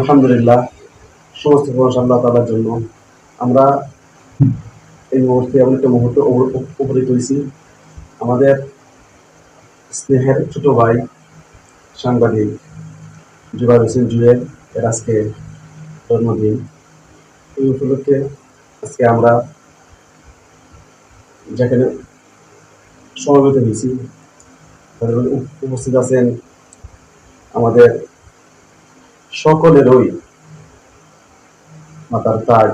আলহামদুলিল্লাহ, সমস্ত প্রশংসা আল্লাহ তালার জন্য। আমরা এই মুহূর্তে এমন একটা মুহূর্তে উপ- উপ- উপনীত হয়েছি। আমাদের স্নেহের ছোট ভাই সাংবাদিক জুবাইর হোসেন জুয়েল, এর আজকে জন্মদিন। এই উপলক্ষে আজকে আমরা যেখানে সমবেত হয়েছি, উপস্থিত আছেন আমাদের সকলেরই মাতার তাজ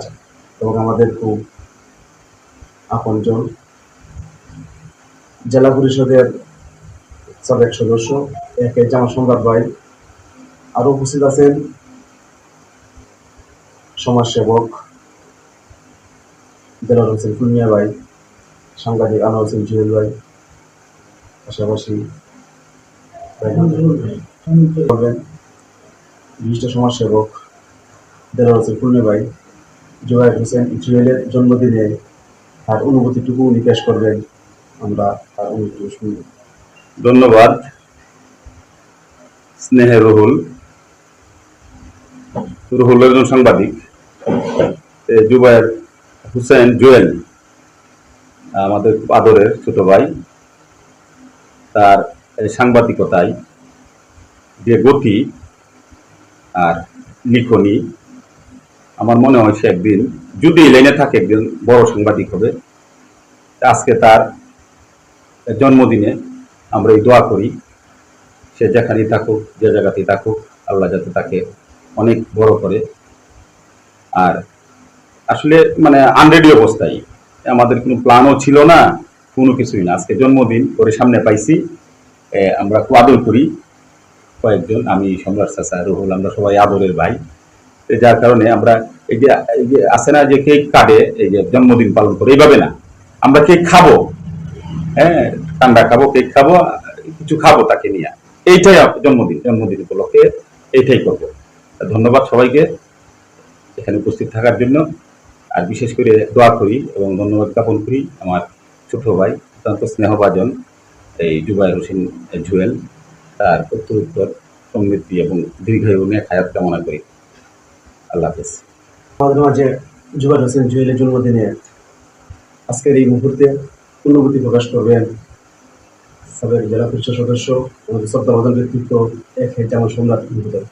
এবং আমাদের খুব আপনজন জেলা পরিষদের সাবেক সদস্য একে জামা সম্রাট ভাই আরও উপস্থিত আছেন। সমাজসেবক দেলার হোসেন ফুলমিয়া ভাই সাংবাদিক আনোয়ার হোসেন জুয়েল ভাই পাশাপাশি বলবেন। বিশিষ্ট সমাজসেবক দেলার হোসেন ফুলমি ভাই জোয়ার হোসেন জুয়েলের জন্মদিনে তার অনুভূতিটুকু উনি পেশ করবেন। আমরা তার অনুভূতি শুনব ধন্যবাদ। স্নেহে রুহুল। রুহুল একজন সাংবাদিক। জুবায়ের হুসেন জুয়েল, আমাদের আদরের ছোট ভাই। তার সাংবাদিকতায় যে গতি আর লিখনি। আমার মনে হয় সে একদিন, যদি এই লাইনে থাকে একদিন বড় সাংবাদিক হবে। আজকে তার জন্মদিনে আমরা এই দোয়া করি, সে যেখানেই থাকুক, যে জায়গাতেই থাকুক, আল্লাহ যাতে তাকে অনেক বড় করে। আর আসলে মানে আনরেডি অবস্থায়। আমাদের কোনো প্ল্যানও ছিল না, কোনো কিছুই না। আজকে জন্মদিন করে সামনে পাইছি। আমরা আদর করি। কয়েকজন, আমি সম্রাট চাচা রুহুল, আমরা সবাই আদরের ভাই। যার কারণে আমরা এই যে এই যে আছে না যে কেক কাটে, এই যে জন্মদিন পালন করে, এইভাবে না। আমরা কেক খাব। হ্যাঁ ঠান্ডা খাব, কেক খাব, কিছু খাব তাকে নিয়ে। এইটাই জন্মদিন জন্মদিন উপলক্ষে এইটাই করব। ধন্যবাদ সবাইকে এখানে উপস্থিত থাকার জন্য। আর বিশেষ করে দোয়া করি এবং ধন্যবাদ জ্ঞাপন করি আমার ছোট ভাই, অত্যন্ত স্নেহভাজন, এই জুবাইর হোসেন জুয়েল, তার উত্তর। সমৃদ্ধি এবং দীর্ঘায়ু নিয়ে খায়াত কামনা করি। আল্লাহ হাফেজ। আমাদের মাঝে জুবাইর হোসেন জুয়েলের জন্মদিনে আজকের এই মুহূর্তে অনুভূতি প্রকাশ করবেন সাবেক জেলা পরিষদ সদস্য আমাদের ব্যক্তিত্ব এক জামা সম্রাট মহোদয়।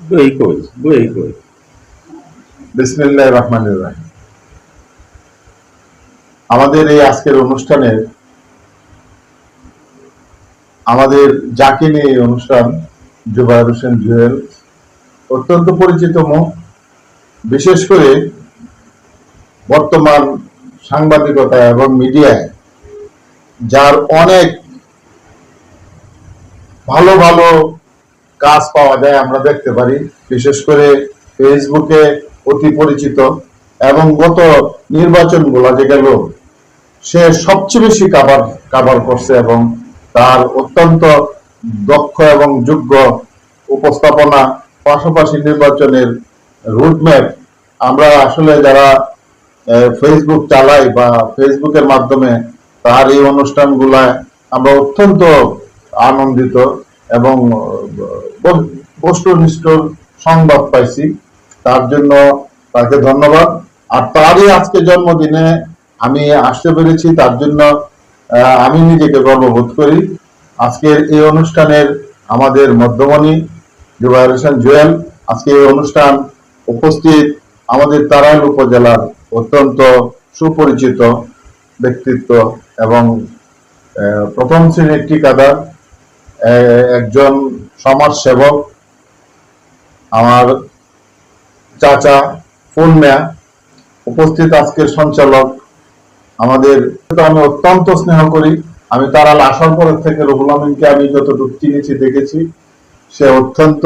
দুই কই দুই কই। বিসমিল্লাহ রহমান রাহিম। আমাদের এই আজকের অনুষ্ঠানের আমাদের যাকে নিয়ে অনুষ্ঠান জুবাইর হোসেন জুয়েল, অত্যন্ত পরিচিত মুখ। বিশেষ করে বর্তমান সাংবাদিকতা এবং মিডিয়ায়, যার অনেক ভালো ভালো কাজ পাওয়া যায় আমরা দেখতে পারি। বিশেষ করে ফেসবুকে অতি পরিচিত এবং গত নির্বাচনগুলা যে গেল, সে সবচেয়ে বেশি কাভার কাভার করছে এবং তার অত্যন্ত দক্ষ এবং যোগ্য উপস্থাপনা, পাশাপাশি নির্বাচনের রুটম্যাপ আমরা আসলে যারা ফেসবুক চালাই বা ফেসবুকের মাধ্যমে তার এই অনুষ্ঠানগুলায় আমরা অত্যন্ত আনন্দিত এবং বস্তুনিষ্ঠ সংবাদ পাইছি। তার জন্য তাকে ধন্যবাদ। আর তারই আজকে জন্মদিনে আমি আসতে পেরেছি, তার জন্য আমি নিজেকে গর্ববোধ করি। আজকের এই অনুষ্ঠানের আমাদের মধ্যমণি জুবাইর হোসেন জুয়েল আজকে এই অনুষ্ঠান উপস্থিত আমাদের তারাইল উপজেলার অত্যন্ত সুপরিচিত ব্যক্তিত্ব এবং প্রথম শ্রেণির ঠিকাদার একজন সমাজ সেবক আমার চাচা ফুলমিয়া। উপস্থিত আজকের সঞ্চালক আমাদের আমি অত্যন্ত স্নেহ করি। আমি তারাল আসার পরের থেকে রুহুল আমিনকে আমি যতটুকু চিনেছি, দেখেছি। সে অত্যন্ত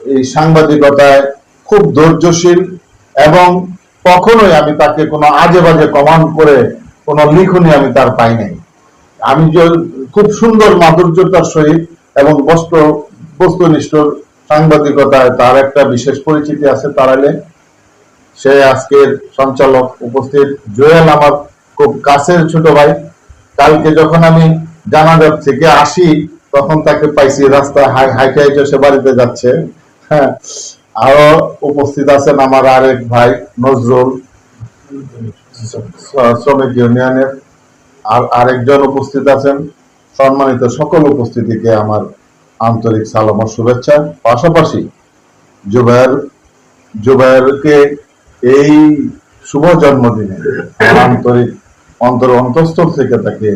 এই সাংবাদিকতায় খুব ধৈর্যশীল এবং কখনোই আমি তাকে কোনো আজে বাজে কমান্ড করে কোনো লিখনি আমি তার পাই নাই। আমি যে খুব সুন্দর মাধুর্যতার সহিত এবং বস্তু বস্তুনিষ্ঠ সাংবাদিকতায় তার একটা বিশেষ পরিচিতি আছে তারালে। সে আজকের সঞ্চালক উপস্থিত। জুয়েল আমার খুব কাছের ছোট ভাই। কালকে যখন আমি জানাজার থেকে আসি, তখন তাকে পাইছি রাস্তায় হাই- হাইটে সে বাড়িতে যাচ্ছে। হ্যাঁ আরও উপস্থিত আছেন আমার আরেক ভাই নজরুল শ্রমিক ইউনিয়নের আর আরেকজন উপস্থিত আছেন। সম্মানিত সকল উপস্থিতিকে আমার আন্তরিক সালাম শুভেচ্ছা। পাশাপাশি জুবাইর জুবাইরকে এই শুভ জন্মদিনে আন্তরিক অন্তর অন্তঃস্থল থেকে তাকে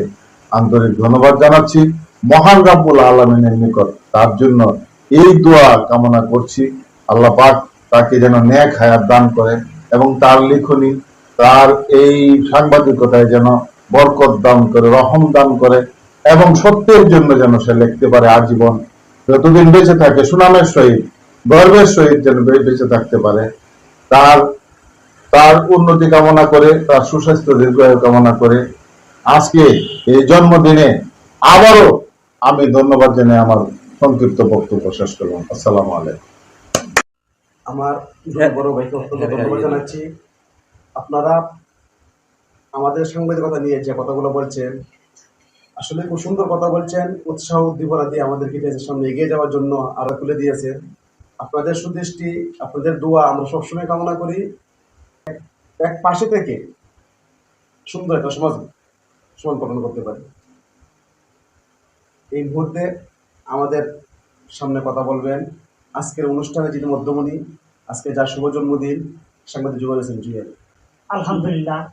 আন্তরিক ধন্যবাদ জানাচ্ছি। মহান রাব্বুল আলমিনের নিকট তার জন্য এই দোয়া কামনা করছি। আল্লাহ পাক তাকে যেন ন্যাক হায়াত দান করে এবং তার লিখনি, তার এই সাংবাদিকতায় যেন বরকত দান করে, রহম দান করে এবং সত্যের জন্য যেন সে লিখতে পারে আজীবন। যতদিন বেঁচে থাকে সুনামের সহিত, গর্বের সহিত যেন বেঁচে থাকতে পারে, তার তার উন্নতি কামনা করে তার সুস্বাস্থ্য দীর্ঘায়ু কামনা করে। আজকে এই জন্মদিনে আবারও আমি ধন্যবাদ জানিয়ে আমার সংক্ষিপ্ত বক্তব্য শেষ করলাম। আসসালামু আলাইকুম। আমার বড় ভাইকে অত্যন্ত ধন্যবাদ জানাচ্ছি। আপনারা আমাদের সাংবাদিকতা নিয়ে যে কথাগুলো বলছেন আসলে খুব সুন্দর কথা বলছেন। উৎসাহ উদ্দীপনা দিয়ে আমাদেরকে দেশের সামনে এগিয়ে যাওয়ার জন্য আরও খুলে দিয়েছেন। আপনাদের সুদৃষ্টি আপনাদের দোয়া আমরা সবসময় কামনা করি। এক- পাশে থেকে সুন্দর একটা সমাজ সমান গঠন করতে পারি। এই মুহূর্তে আমাদের সামনে কথা বলবেন আজকের অনুষ্ঠানে যিনি মধ্যমণি, আজকে যার শুভ জন্মদিন, সাংবাদিক যুব হোসেন জুয়েল আলহামদুলিল্লাহ।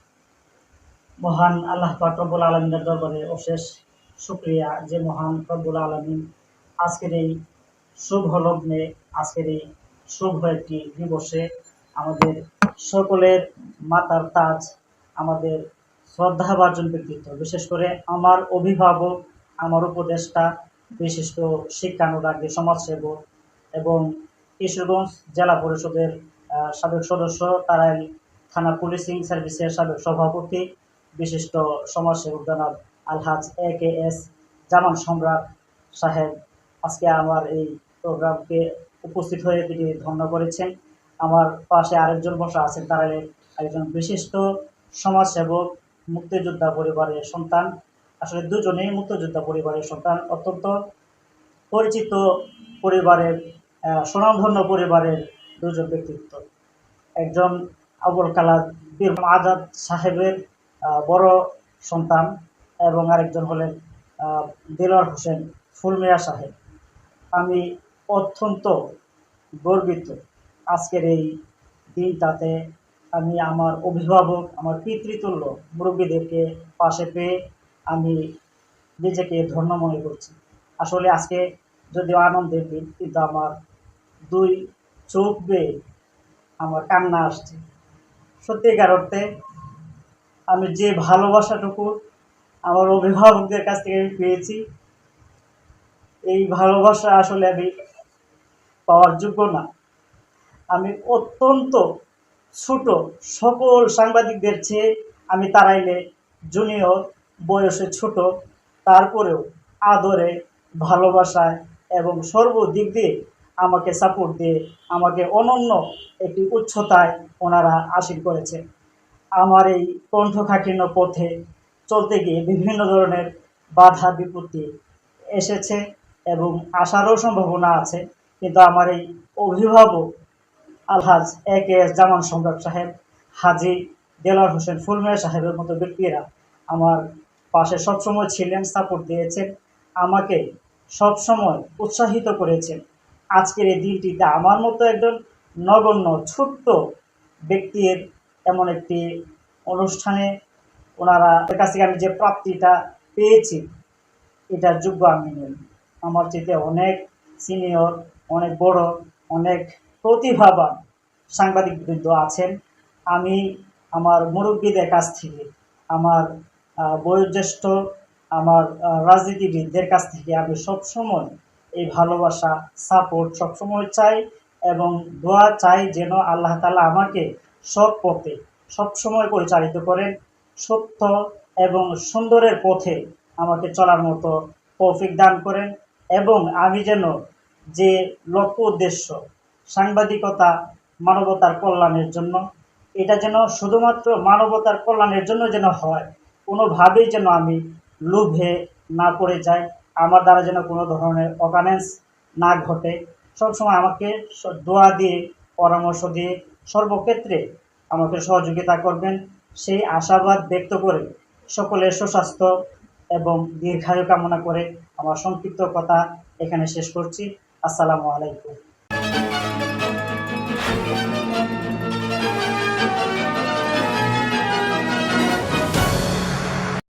মহান আল্লাহ পাক রব্বুল আলমিনের দরবারে অশেষ শুক্রিয়া যে মহান রব্বুল আলমিন আজকের এই শুভ লগ্নে, আজকের এই শুভ একটি দিবসে আমাদের সকলের মাতার তাজ আমাদের শ্রদ্ধাভাজন ব্যক্তিত্ব বিশেষ করে আমার অভিভাবক, আমার উপদেষ্টা, বিশিষ্ট শিক্ষানুরাগী, সমাজসেবক এবং কিশোরগঞ্জ জেলা পরিষদের সাবেক সদস্য তারাই থানা পুলিশিং সার্ভিসের সাবেক সভাপতি, বিশিষ্ট সমাজসেবক জনাব আলহাজ এ কে এস জামান সম্রাট সাহেব। আজকে আমার এই প্রোগ্রামকে উপস্থিত হয়ে তিনি ধন্য করেছেন। আমার পাশে আরেকজন বসা আছেন, তারা একজন বিশিষ্ট সমাজসেবক, মুক্তিযোদ্ধা পরিবারের সন্তান। আসলে দুজনেই মুক্তিযোদ্ধা পরিবারের সন্তান, অত্যন্ত পরিচিত পরিবারের সুনামধন্য পরিবারের দুজন ব্যক্তিত্ব। একজন আবুল কালাম বীর আজাদ সাহেবের বড় সন্তান এবং আরেকজন হলেন দিলওয়ার হোসেন ফুলমিয়া সাহেব। আমি অত্যন্ত গর্বিত আজকের এই দিনটাতে আমি আমার অভিভাবক, আমার পিতৃতুল্য মুরব্বীদেরকে পাশে পেয়ে আমি নিজেকে ধন্য মনে করছি। আসলে আজকে যদিও আনন্দের দিন, কিন্তু আমার দুই চোখ বেয়ে আমার কান্না আসছে। সত্যিকার অর্থে আমি যে ভালোবাসাটুকু আমার অভিভাবকদের কাছ থেকে আমি পেয়েছি, এই ভালোবাসা আসলে আমি পাওয়ার যোগ্য না। আমি অত্যন্ত ছোট সকল সাংবাদিকদের চেয়ে আমি তারাইলে জুনিয়র, বয়সে ছোট, তারপরেও আদরে, ভালোবাসায় এবং সর্বদিক দিয়ে আমাকে সাপোর্ট দিয়ে আমাকে অনন্য একটি উচ্চতায় ওনারা আশীর করেছে। আমার এই কণ্ঠকাঠিন্য পথে চলতে গিয়ে বিভিন্ন ধরনের বাধা বিপত্তি এসেছে এবং আসারও সম্ভাবনা আছে। কিন্তু আমার এই অভিভাবক আলহাজ এ কে এস জামান সম্রাট সাহেব, হাজি দেলার হোসেন ফুলমিয়া সাহেবের মতো ব্যক্তিরা আমার পাশে সবসময় ছিলেন, সাপোর্ট দিয়েছেন, আমাকে সবসময় উৎসাহিত করেছেন। আজকের এই দিনটিতে আমার মতো একজন নগণ্য, ছোট্ট ব্যক্তির এমন একটি অনুষ্ঠানে ওনারা কাছ থেকে আমি যে প্রাপ্তিটা পেয়েছি এটার যোগ্য আমি নই। আমার চেয়ে অনেক সিনিয়র অনেক বড়, অনেক প্রতিভাবান সাংবাদিকবৃন্দ আছেন। আমি আমার মুরব্বীদের কাছ থেকে, আমার বয়োজ্যেষ্ঠ, আমার রাজনীতিবিদদের কাছ থেকে আমি সবসময় এই ভালোবাসা, সাপোর্ট সবসময় চাই এবং দোয়া চাই যেন আল্লাহ তালা আমাকে সব পথে সবসময় পরিচালিত করেন, সত্য এবং সুন্দরের পথে আমাকে চলার মতো তৌফিক দান করেন এবং আমি যেন যে লক্ষ্য, উদ্দেশ্য সাংবাদিকতা মানবতার কল্যাণের জন্য। এটা যেন শুধুমাত্র মানবতার কল্যাণের জন্য যেন হয়, কোনোভাবেই যেন আমি লোভে না পড়ে যাই, আমার দ্বারা যেন কোনো ধরনের অকারেন্স না ঘটে। সবসময় আমাকে দোয়া দিয়ে, পরামর্শ দিয়ে সর্বক্ষেত্রে আমাকে সহযোগিতা করবেন। সেই আশাবাদ ব্যক্ত করে সকলের সুস্বাস্থ্য এবং দীর্ঘায়ু কামনা করে আমার সংক্ষিপ্ত কথা এখানে শেষ করছি। আসসালামু আলাইকুম। Música